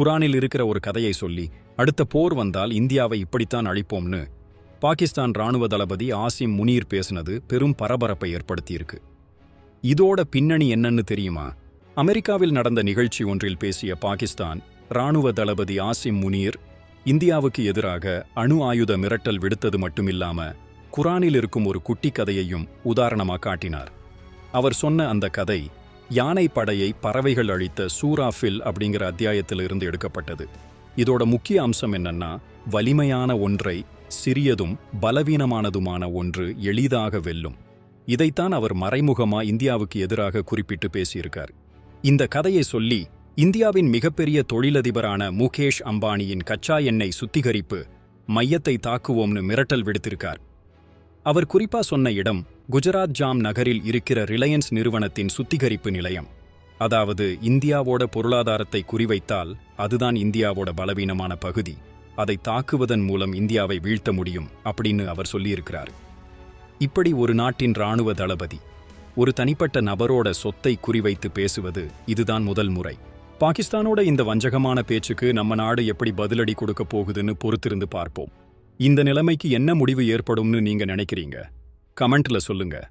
குரானில் இருக்கிற ஒரு கதையை சொல்லி அடுத்த போர் வந்தால் இந்தியாவை இப்படித்தான் அழிப்போம்னு பாகிஸ்தான் ராணுவ தளபதி ஆசிம் முனீர் பேசினது பெரும் பரபரப்பை ஏற்படுத்தியிருக்கு. இதோட பின்னணி என்னன்னு தெரியுமா? அமெரிக்காவில் நடந்த நிகழ்ச்சி ஒன்றில் பேசிய பாகிஸ்தான் ராணுவ தளபதி ஆசிம் முனீர் இந்தியாவுக்கு எதிராக அணு ஆயுத மிரட்டல் விடுத்தது மட்டுமில்லாம குரானில் இருக்கும் ஒரு குட்டி கதையையும் உதாரணமாக காட்டினார். அவர் சொன்ன அந்த கதை யானை படையை பறவைகள் அழித்த சூராஃபில் அப்படிங்கிற அத்தியாயத்திலிருந்து எடுக்கப்பட்டது. இதோட முக்கிய அம்சம் என்னன்னா வலிமையான ஒன்றை சிறியதும் பலவீனமானதுமான ஒன்று எளிதாக வெல்லும். இதைத்தான் அவர் மறைமுகமா இந்தியாவுக்கு எதிராக குறிப்பிட்டு பேசியிருக்கார். இந்த கதையை சொல்லி இந்தியாவின் மிகப்பெரிய தொழிலதிபரான முகேஷ் அம்பானியின் கச்சா எண்ணெய் சுத்திகரிப்பு மையத்தை தாக்குவோம்னு மிரட்டல் விடுத்திருக்கார். அவர் குறிப்பா சொன்ன இடம் குஜராத் ஜாம் நகரில் இருக்கிற ரிலையன்ஸ் நிறுவனத்தின் சுத்திகரிப்பு நிலையம். அதாவது இந்தியாவோட பொருளாதாரத்தை குறிவைத்தால் அதுதான் இந்தியாவோட பலவீனமான பகுதி. அதை தாக்குவதன் மூலம் இந்தியாவை வீழ்த்த முடியும் அப்படின்னு அவர் சொல்லியிருக்கிறார். இப்படி ஒரு நாட்டின் ராணுவ தளபதி ஒரு தனிப்பட்ட நபரோட சொத்தை குறிவைத்து பேசுவது இதுதான் முதல் முறை. பாகிஸ்தானோட இந்த வஞ்சகமான பேச்சுக்கு நம்ம நாடு எப்படி பதிலடி கொடுக்க போகுதுன்னு பொறுத்திருந்து பார்ப்போம். இந்த நிலைமைக்கு என்ன முடிவு ஏற்படும்னு நீங்க நினைக்கிறீங்க? கமெண்ட்ல சொல்லுங்க.